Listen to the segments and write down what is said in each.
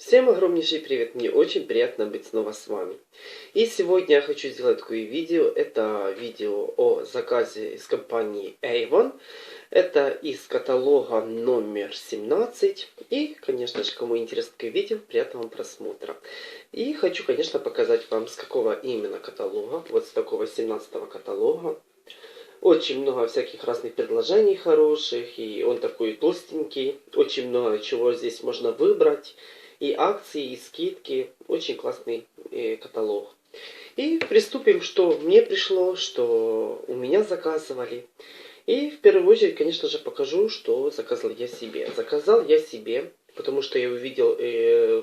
Всем огромнейший привет, мне очень приятно быть снова с вами. И сегодня я хочу сделать такое видео, это видео о заказе из компании Avon. Это из каталога номер 17. И, конечно же, кому интересно такое видео, приятного просмотра. И хочу, конечно, показать вам с какого именно каталога, вот с такого 17 каталога. Очень много всяких разных предложений хороших, и он такой толстенький, очень много чего здесь можно выбрать и акции, и скидки. Очень классный э, каталог. И приступим, что мне пришло, что у меня заказывали. И в первую очередь, конечно же, покажу, что заказал я себе. Заказал я себе, потому что я увидел э,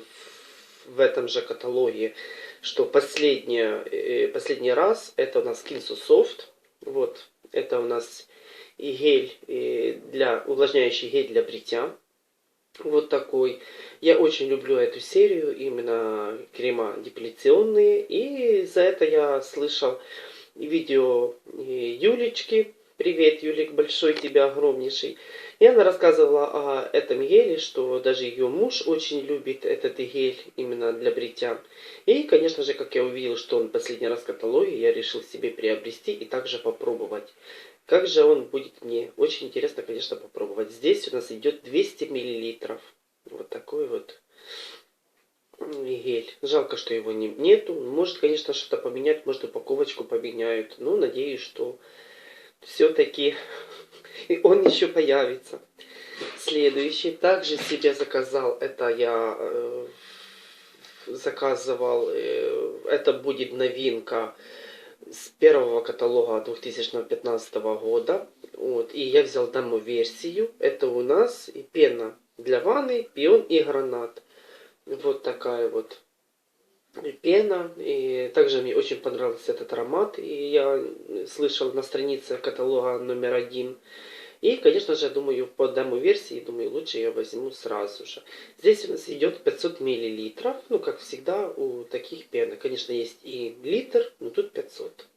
в этом же каталоге, что последняя, э, последний раз это у нас Kinsu Soft. Вот, это у нас и гель э, для увлажняющий гель для бритья. Вот такой. Я очень люблю эту серию, именно крема депиляционные. И за это я слышал видео Юлечки. Привет, Юлик, большой тебя огромнейший. И она рассказывала о этом геле, что даже ее муж очень любит этот гель именно для бритья. И, конечно же, как я увидел, что он последний раз в каталоге, я решил себе приобрести и также попробовать. Как же он будет мне? Очень интересно, конечно, попробовать. Здесь у нас идет 200 миллилитров. Вот такой вот гель. Жалко, что его не, нету. Может, конечно, что-то поменять, может, упаковочку поменяют. Но надеюсь, что все-таки он еще появится. Следующий. Также себе заказал, это я э, заказывал, э, это будет новинка с первого каталога 2015 года. Вот, и я взял демо-версию. Это у нас и пена для ванны, пион и гранат. Вот такая вот пена. И также мне очень понравился этот аромат. И я слышал на странице каталога номер один. И, конечно же, думаю, по демо-версии, думаю, лучше я возьму сразу же. Здесь у нас идет 500 миллилитров, ну, как всегда, у таких пенок. Конечно, есть и литр, но тут 500.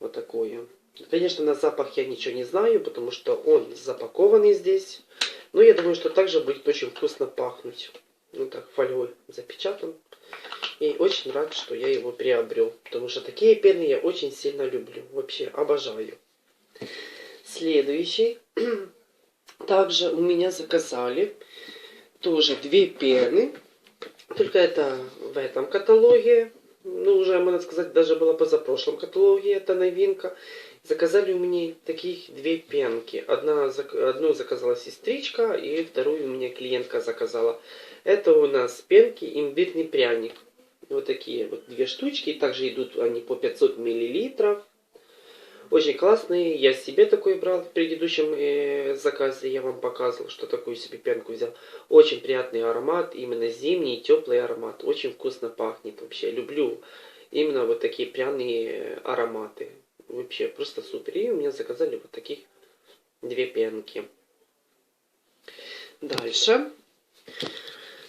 Вот такое. Конечно, на запах я ничего не знаю, потому что он запакованный здесь. Но я думаю, что также будет очень вкусно пахнуть. Ну так, фольгой запечатан. И очень рад, что я его приобрел. Потому что такие пены я очень сильно люблю. Вообще обожаю. Следующий. Также у меня заказали тоже две пены. Только это в этом каталоге. Ну, уже, можно сказать, даже было позапрошлом каталоге. Это новинка. Заказали у меня таких две пенки. Одна, одну заказала сестричка, и вторую у меня клиентка заказала. Это у нас пенки имбирный пряник. Вот такие вот две штучки. Также идут они по 500 миллилитров. Очень классные. Я себе такой брал в предыдущем э, заказе. Я вам показывал, что такую себе пенку взял. Очень приятный аромат. Именно зимний, теплый аромат. Очень вкусно пахнет вообще. Люблю именно вот такие пряные ароматы. Вообще просто супер. И у меня заказали вот таких две пенки. Дальше.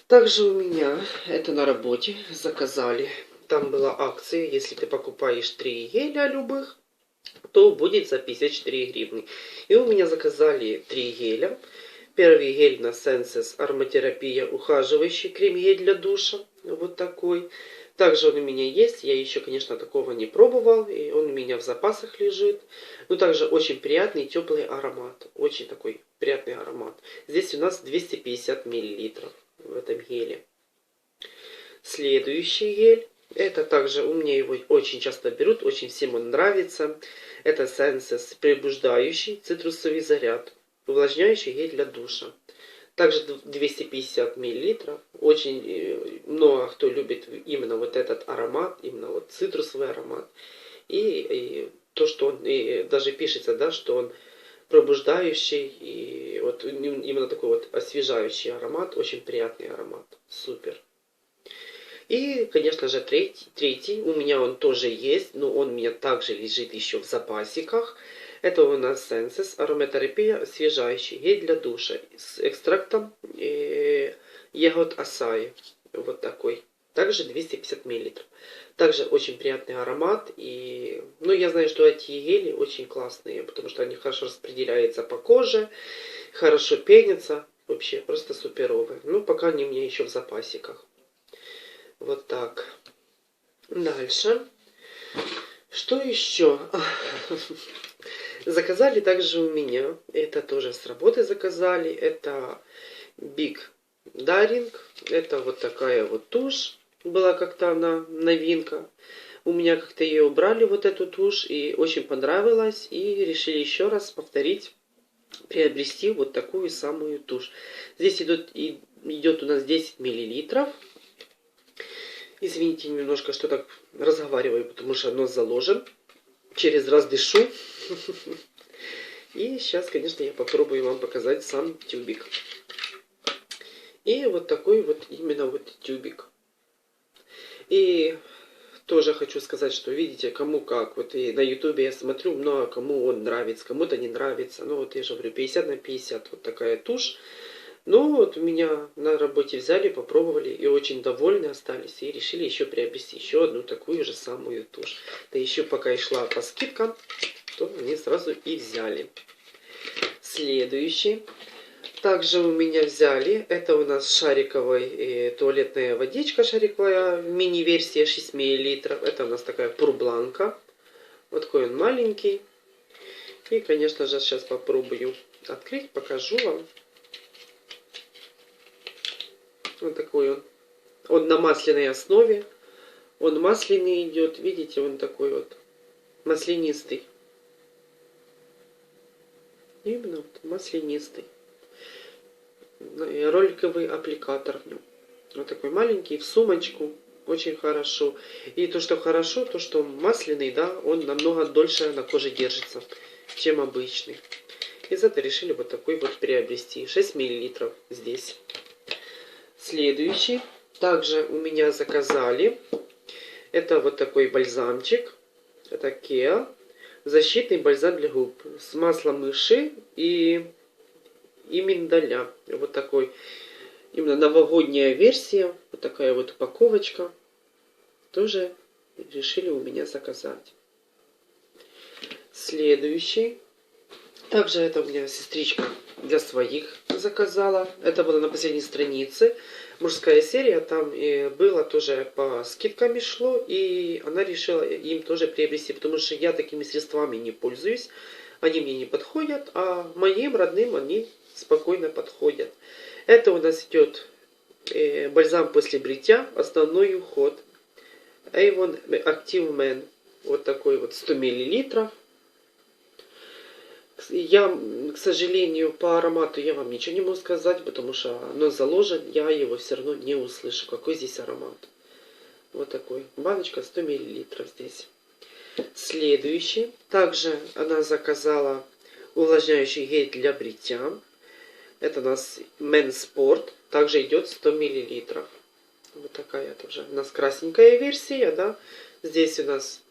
Также у меня, это на работе, заказали. Там была акция, если ты покупаешь три геля любых, то будет за 54 гривны. И у меня заказали три геля. Первый гель на Senses ароматерапия ухаживающий крем-гель для душа. Вот такой. Также он у меня есть. Я еще, конечно, такого не пробовал. И он у меня в запасах лежит. Но также очень приятный теплый аромат. Очень такой приятный аромат. Здесь у нас 250 миллилитров в этом геле. Следующий гель. Это также у меня его очень часто берут, очень всем он нравится. Это Senses пробуждающий цитрусовый заряд, увлажняющий гель для душа. Также 250 мл. Очень э, много кто любит именно вот этот аромат, именно вот цитрусовый аромат. И, и то, что он и даже пишется, да, что он пробуждающий и вот именно такой вот освежающий аромат, очень приятный аромат, супер. И, конечно же, третий, третий, у меня он тоже есть, но он у меня также лежит еще в запасиках. Это у нас Senses ароматерапия освежающий гель для душа с экстрактом э, ягод асаи. Вот такой. Также 250 мл. Также очень приятный аромат. И, ну, я знаю, что эти гели очень классные, потому что они хорошо распределяются по коже, хорошо пенятся. Вообще, просто суперовые. Ну, пока они у меня еще в запасиках. Вот так. Дальше. Что еще? Заказали также у меня. Это тоже с работы заказали. Это Big Daring. Это вот такая вот тушь. Была как-то она новинка. У меня как-то ее убрали, вот эту тушь, и очень понравилось. И решили еще раз повторить, приобрести вот такую самую тушь. Здесь идет, идет у нас 10 миллилитров. Извините немножко, что так разговариваю, потому что нос заложен. Через раз дышу. И сейчас, конечно, я попробую вам показать сам тюбик. И вот такой вот именно вот тюбик. И тоже хочу сказать, что видите, кому как. Вот и на ютубе я смотрю, много кому он нравится, кому-то не нравится. Ну вот я же говорю, 50 на 50 вот такая тушь. Ну вот меня на работе взяли, попробовали и очень довольны остались. И решили еще приобрести еще одну такую же самую тушь. Да еще пока и шла по скидкам, то они сразу и взяли. Следующий. Также у меня взяли, это у нас шариковая э, туалетная водичка шариковая, мини-версия 6 мл. Это у нас такая пурбланка. Вот такой он маленький. И, конечно же, сейчас попробую открыть, покажу вам. Вот такой он. Он на масляной основе. Он масляный идет. Видите, он такой вот маслянистый. Именно вот маслянистый роликовый аппликатор в нем. Вот такой маленький, в сумочку. Очень хорошо. И то, что хорошо, то, что масляный, да, он намного дольше на коже держится, чем обычный. Из этого решили вот такой вот приобрести. 6 миллилитров здесь. Следующий. Также у меня заказали. Это вот такой бальзамчик. Это Kea. Защитный бальзам для губ. С маслом мыши и и миндаля. Вот такой именно новогодняя версия. Вот такая вот упаковочка. Тоже решили у меня заказать. Следующий. Также это у меня сестричка для своих заказала. Это было на последней странице. Мужская серия. Там и было тоже по скидкам шло. И она решила им тоже приобрести. Потому что я такими средствами не пользуюсь. Они мне не подходят. А моим родным они спокойно подходят. Это у нас идет э, бальзам после бритья, основной уход. Avon Active Man. Вот такой вот 100 мл. Я, к сожалению, по аромату я вам ничего не могу сказать, потому что оно заложен, я его все равно не услышу, какой здесь аромат. Вот такой. Баночка 100 мл здесь. Следующий. Также она заказала увлажняющий гель для бритья. Это у нас Mensport. Также идет 100 миллилитров. Вот такая тоже. У нас красненькая версия, да. Здесь у нас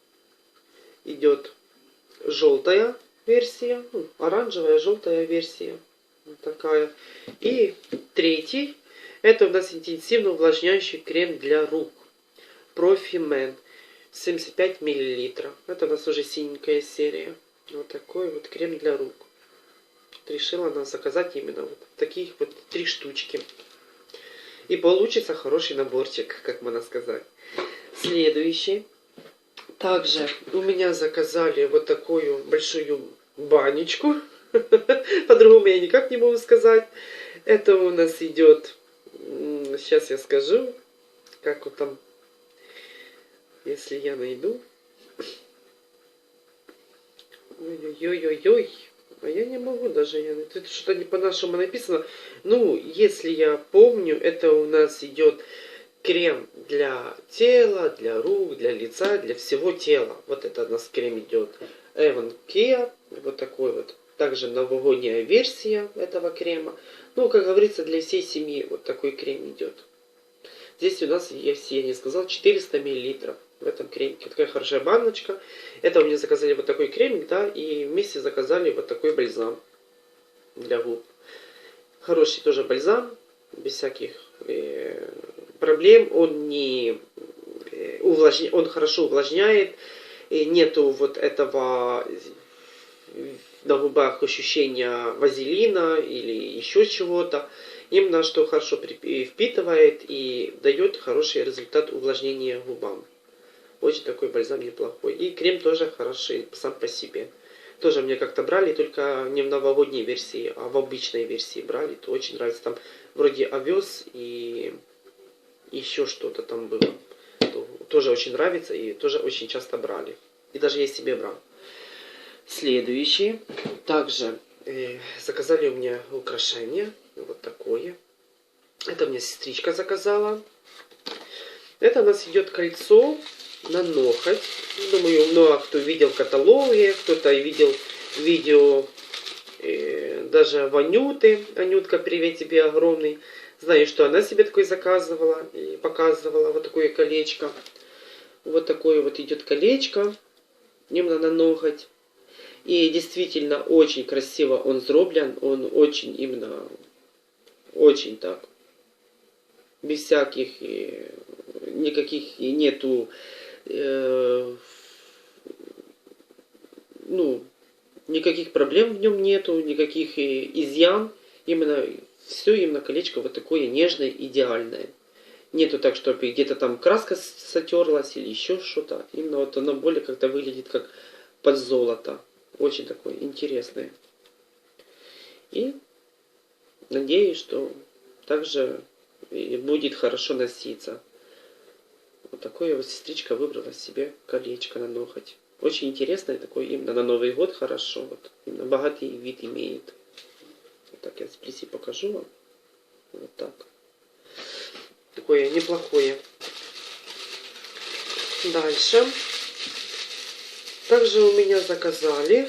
идет желтая версия, ну, оранжевая, желтая версия. Вот такая. И третий. Это у нас интенсивно увлажняющий крем для рук. Man. 75 миллилитров. Это у нас уже синенькая серия. Вот такой вот крем для рук решила она заказать именно вот таких вот три штучки. И получится хороший наборчик, как можно сказать. Следующий. Также у меня заказали вот такую большую банечку. По-другому я никак не могу сказать. Это у нас идет, сейчас я скажу, как вот там, если я найду. Ой-ой-ой-ой-ой. А я не могу даже. Это что-то не по-нашему написано. Ну, если я помню, это у нас идет крем для тела, для рук, для лица, для всего тела. Вот это у нас крем идет. Эван Kia. Вот такой вот. Также новогодняя версия этого крема. Ну, как говорится, для всей семьи вот такой крем идет. Здесь у нас, если я не сказал, 400 миллилитров в этом кремике. Такая хорошая баночка. Это у меня заказали вот такой кремик, да, и вместе заказали вот такой бальзам для губ. Хороший тоже бальзам, без всяких э, проблем. Он не э, увлажня... он хорошо увлажняет. И нету вот этого на губах ощущение вазелина или еще чего-то. Именно что хорошо впитывает и дает хороший результат увлажнения губам. Очень такой бальзам неплохой. И крем тоже хороший сам по себе. Тоже мне как-то брали, только не в новогодней версии, а в обычной версии брали. То очень нравится. Там вроде овес и еще что-то там было. То тоже очень нравится и тоже очень часто брали. И даже я себе брал. Следующий. Также э, заказали у меня украшение. Вот такое. Это мне сестричка заказала. Это у нас идет кольцо на ноготь. Думаю, много кто видел в каталоге, кто-то видел видео э, даже Ванюты. Анютка, привет тебе огромный. Знаю, что она себе такое заказывала и показывала вот такое колечко. Вот такое вот идет колечко. Именно на ноготь. И действительно очень красиво он сделан. Он очень именно, очень так. Без всяких, э, никаких нету э, ну, никаких проблем в нем нету, никаких э, изъян. Именно все именно колечко вот такое нежное, идеальное. Нету так, чтобы где-то там краска сотерлась или еще что-то. Именно вот оно более как-то выглядит как под золото. Очень такое интересное. И надеюсь, что также будет хорошо носиться. Вот такое вот сестричка выбрала себе колечко на ноготь. Очень интересное такое, именно на Новый год хорошо. Вот, именно богатый вид имеет. Вот так я с покажу вам. Вот так. Такое неплохое. Дальше. Также у меня заказали.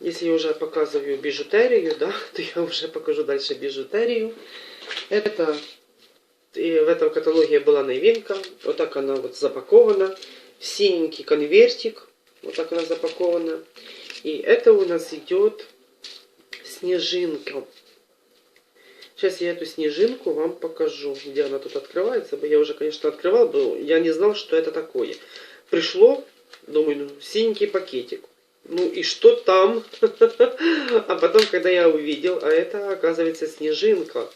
Если я уже показываю бижутерию, да, то я уже покажу дальше бижутерию. Это и в этом каталоге была новинка. Вот так она вот запакована. Синенький конвертик. Вот так она запакована. И это у нас идет снежинка. Сейчас я эту снежинку вам покажу, где она тут открывается. Я уже, конечно, открывал, но я не знал, что это такое. Пришло, думаю, ну, синенький пакетик. Ну и что там? А потом, когда я увидел, а это, оказывается, снежинка.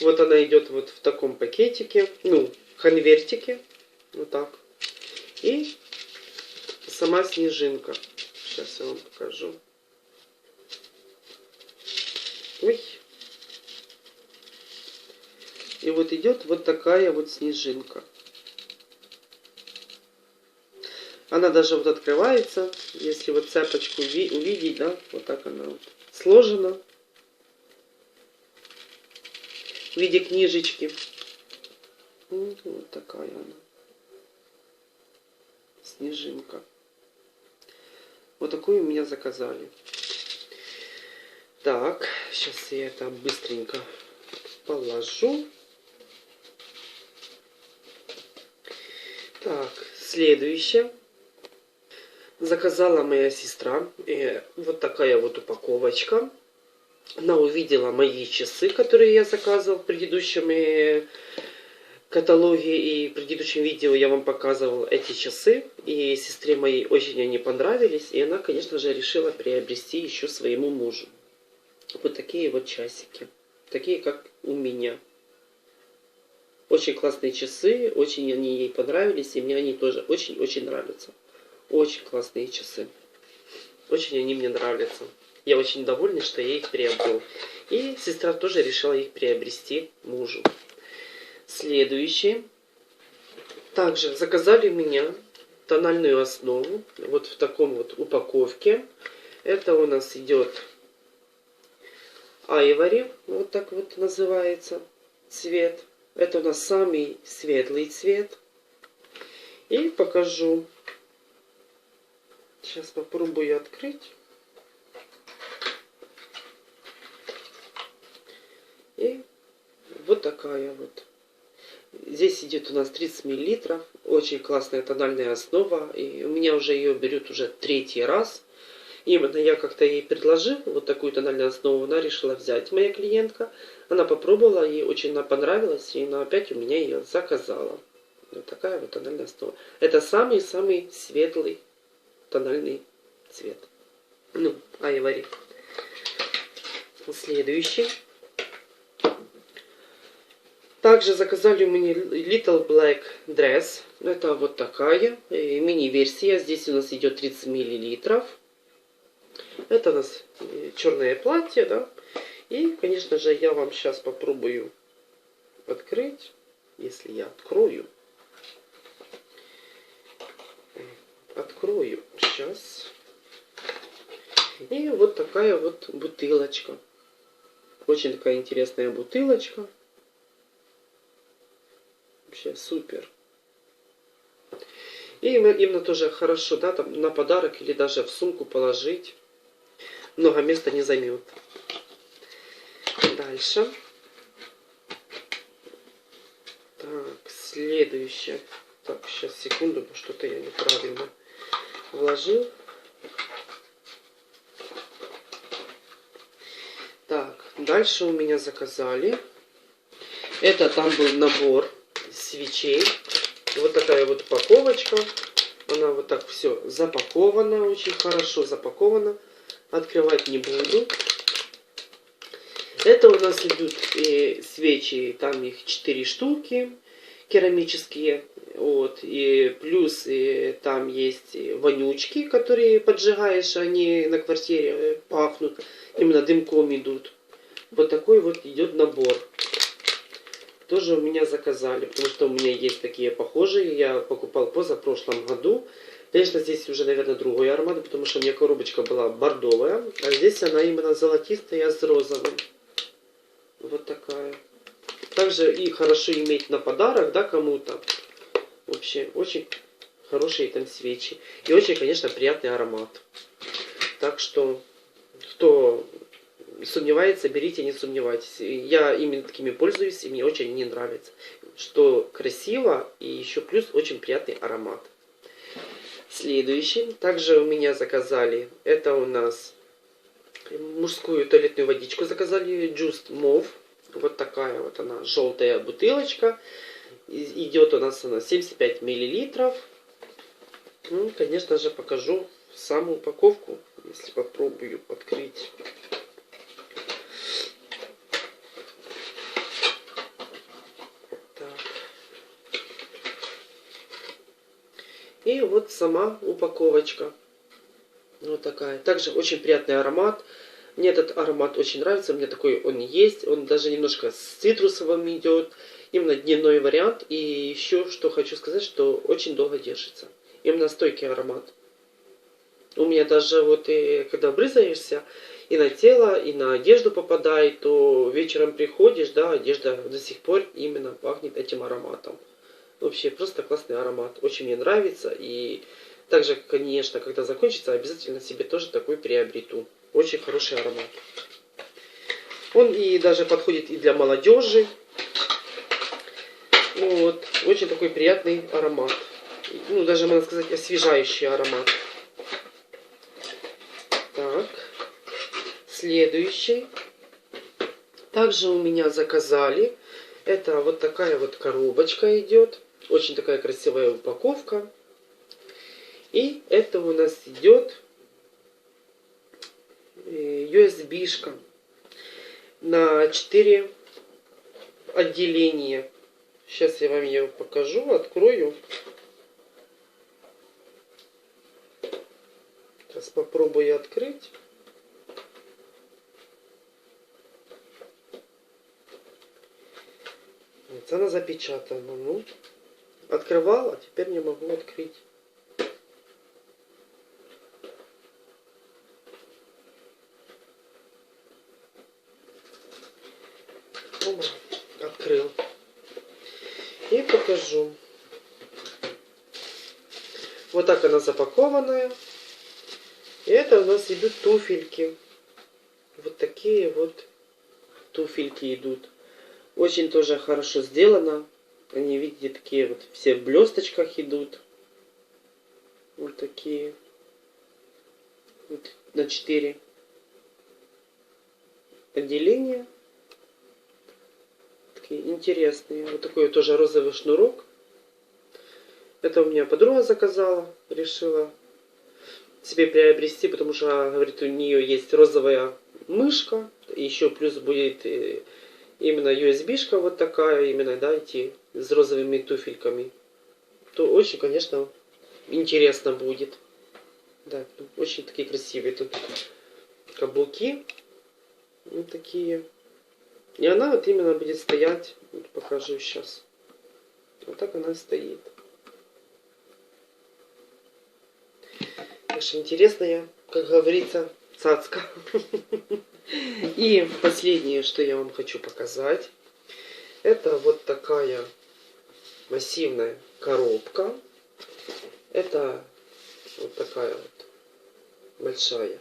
Вот она идет вот в таком пакетике, ну, конвертике, вот так. И сама снежинка. Сейчас я вам покажу. Ой. И вот идет вот такая вот снежинка. Она даже вот открывается, если вот цепочку увидеть, да, вот так она вот сложена в виде книжечки. Вот такая она. Снежинка. Вот такую меня заказали. Так, сейчас я это быстренько положу. Так, следующее. Заказала моя сестра. Э, вот такая вот упаковочка. Она увидела мои часы, которые я заказывал в предыдущем э, каталоге и в предыдущем видео я вам показывал эти часы. И сестре моей очень они понравились. И она, конечно же, решила приобрести еще своему мужу. Вот такие вот часики. Такие, как у меня. Очень классные часы. Очень они ей понравились. И мне они тоже очень-очень нравятся. Очень классные часы. Очень они мне нравятся. Я очень довольна, что я их приобрел. И сестра тоже решила их приобрести мужу. Следующее. Также заказали у меня тональную основу. Вот в таком вот упаковке. Это у нас идет айвори. Вот так вот называется цвет. Это у нас самый светлый цвет. И покажу. Сейчас попробую открыть. И вот такая вот. Здесь идет у нас 30 миллилитров. Очень классная тональная основа. И у меня уже ее берут уже третий раз. Именно я как-то ей предложил вот такую тональную основу. Она решила взять, моя клиентка. Она попробовала, ей очень она понравилась. И она опять у меня ее заказала. Вот такая вот тональная основа. Это самый-самый светлый тональный цвет. Ну, Айвори. Следующий. Также заказали меня Little Black Dress. Это вот такая э, мини-версия. Здесь у нас идет 30 миллилитров. Это у нас э, черное платье, да. И, конечно же, я вам сейчас попробую открыть. Если я открою. Открою. Сейчас. И вот такая вот бутылочка. Очень такая интересная бутылочка. Вообще супер. И именно тоже хорошо, да, там на подарок или даже в сумку положить. Много места не займет. Дальше. Так, следующее. Так, сейчас секунду, что-то я неправильно вложил. Так, дальше у меня заказали. Это там был набор свечей. Вот такая вот упаковочка. Она вот так все запакована, очень хорошо запакована. Открывать не буду. Это у нас идут э, свечи, там их 4 штуки керамические. Вот, и плюс и там есть вонючки, которые поджигаешь, они на квартире э, пахнут, именно дымком идут. Вот такой вот идет набор тоже у меня заказали, потому что у меня есть такие похожие, я покупал позапрошлом году. Конечно, здесь уже, наверное, другой аромат, потому что у меня коробочка была бордовая, а здесь она именно золотистая с розовым. Вот такая. Также и хорошо иметь на подарок, да, кому-то. Вообще, очень хорошие там свечи. И очень, конечно, приятный аромат. Так что, кто сомневается, берите, не сомневайтесь. Я именно такими пользуюсь, и мне очень не нравится. Что красиво, и еще плюс очень приятный аромат. Следующий. Также у меня заказали, это у нас мужскую туалетную водичку заказали, Just Move. Вот такая вот она, желтая бутылочка. Идет у нас она 75 миллилитров. Ну, конечно же, покажу саму упаковку, если попробую открыть. И вот сама упаковочка. Вот такая. Также очень приятный аромат. Мне этот аромат очень нравится. Мне такой он есть. Он даже немножко с цитрусовым идет. Именно дневной вариант. И еще что хочу сказать, что очень долго держится. Именно стойкий аромат. У меня даже вот и когда брызаешься, и на тело, и на одежду попадает, то вечером приходишь, да, одежда до сих пор именно пахнет этим ароматом. Вообще просто классный аромат. Очень мне нравится. И также, конечно, когда закончится, обязательно себе тоже такой приобрету. Очень хороший аромат. Он и даже подходит и для молодежи. Вот. Очень такой приятный аромат. Ну, даже, можно сказать, освежающий аромат. Так. Следующий. Также у меня заказали. Это вот такая вот коробочка идет. Очень такая красивая упаковка. И это у нас идет USB-шка на 4 отделения. Сейчас я вам ее покажу, открою. Сейчас попробую открыть. Вот она запечатана. Ну, Открывал, а теперь не могу открыть. Оба, открыл. И покажу. Вот так она запакованная. И это у нас идут туфельки. Вот такие вот туфельки идут. Очень тоже хорошо сделано. Они, видите, такие вот все в блесточках идут. Вот такие. Вот на 4 отделения. Такие интересные. Вот такой тоже розовый шнурок. Это у меня подруга заказала, решила себе приобрести, потому что, говорит, у нее есть розовая мышка, еще плюс будет э, именно USB-шка вот такая, именно, да, эти с розовыми туфельками, то очень, конечно, интересно будет. Да, очень такие красивые тут каблуки. Вот такие. И она вот именно будет стоять, вот покажу сейчас. Вот так она стоит. Конечно, интересная, как говорится, цацка. И последнее, что я вам хочу показать, это вот такая массивная коробка. Это вот такая вот большая.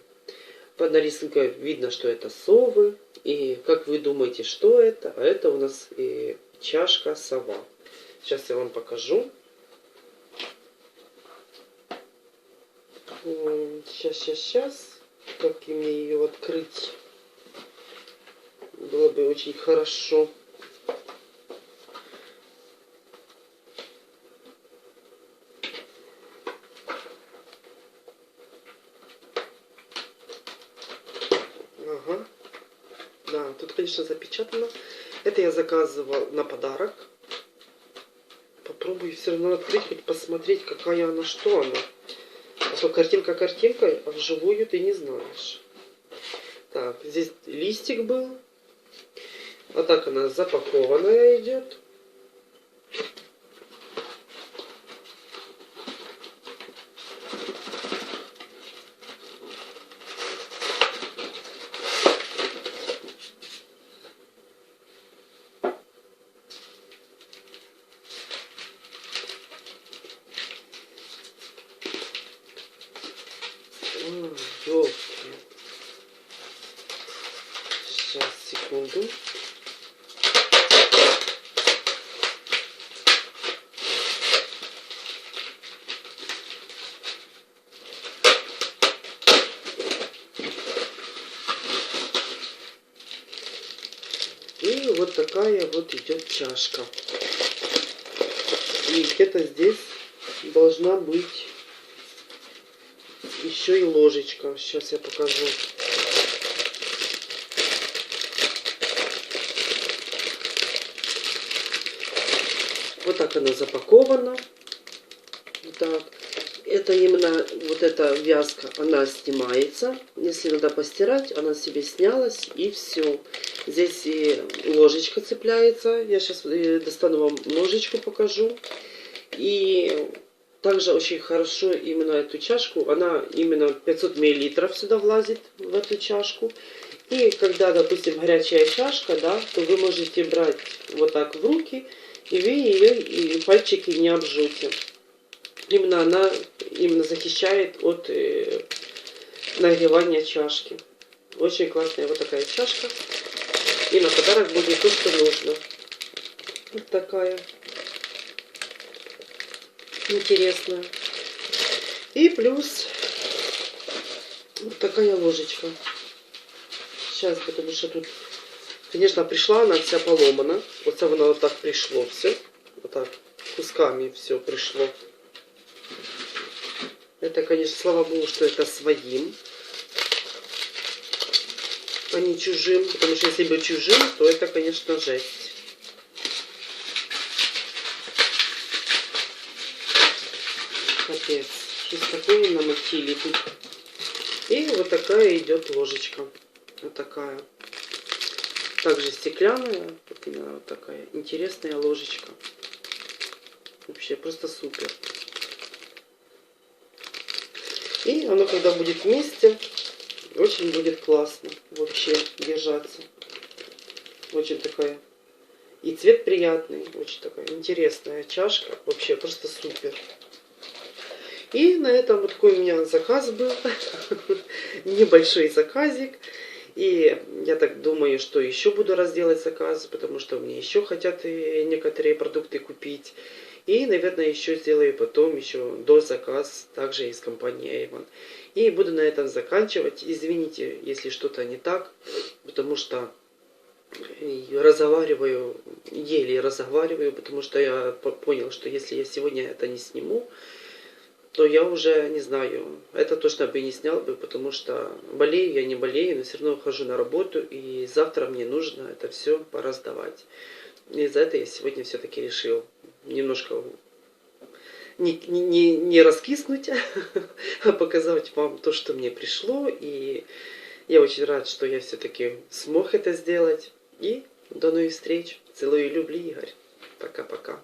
Под нарисункой видно, что это совы. И как вы думаете, что это? А это у нас и чашка сова. Сейчас я вам покажу. Сейчас, сейчас, сейчас. Как мне ее открыть? Было бы очень хорошо. Ага. Да, тут, конечно, запечатано. Это я заказывал на подарок. Попробую все равно открыть, хоть посмотреть, какая она, что она. А то картинка картинкой, а вживую ты не знаешь. Так, здесь листик был. А так она запакованная идет. Елки. Сейчас, секунду. И вот такая вот идет чашка. И где-то здесь должна быть еще и ложечка. Сейчас я покажу. Вот так она запакована. Вот так. Это именно вот эта вязка, она снимается. Если надо постирать, она себе снялась и все. Здесь и ложечка цепляется. Я сейчас э, достану вам ложечку, покажу. И также очень хорошо именно эту чашку, она именно 500 миллилитров сюда влазит, в эту чашку. И когда, допустим, горячая чашка, да, то вы можете брать вот так в руки, и вы ее и пальчики не обжете. Именно она именно защищает от э, нагревания чашки. Очень классная вот такая чашка. И на подарок будет то, что нужно. Вот такая интересная. И плюс вот такая ложечка. Сейчас, потому что тут, конечно, пришла она вся поломана. Вот она вот так пришло все. Вот так кусками все пришло. Это, конечно, слава богу, что это своим, а не чужим. Потому что если бы чужим, то это, конечно, жесть. Капец. Что такое намочили тут. И вот такая идет ложечка. Вот такая. Также стеклянная. Вот вот такая интересная ложечка. Вообще просто супер. И оно когда будет вместе, очень будет классно вообще держаться. Очень такая. И цвет приятный. Очень такая интересная чашка. Вообще просто супер. И на этом вот такой у меня заказ был. Небольшой заказик. И я так думаю, что еще буду разделать заказ, потому что мне еще хотят некоторые продукты купить. И, наверное, еще сделаю потом еще до заказ также из компании Avon. И буду на этом заканчивать. Извините, если что-то не так, потому что разговариваю, еле разговариваю, потому что я понял, что если я сегодня это не сниму, то я уже не знаю. Это точно бы не снял бы, потому что болею, я не болею, но все равно хожу на работу, и завтра мне нужно это все пораздавать. И за это я сегодня все-таки решил немножко не, не, не раскиснуть, а показать вам то, что мне пришло. И я очень рад, что я все-таки смог это сделать. И до новых встреч. Целую и люблю, Игорь. Пока-пока.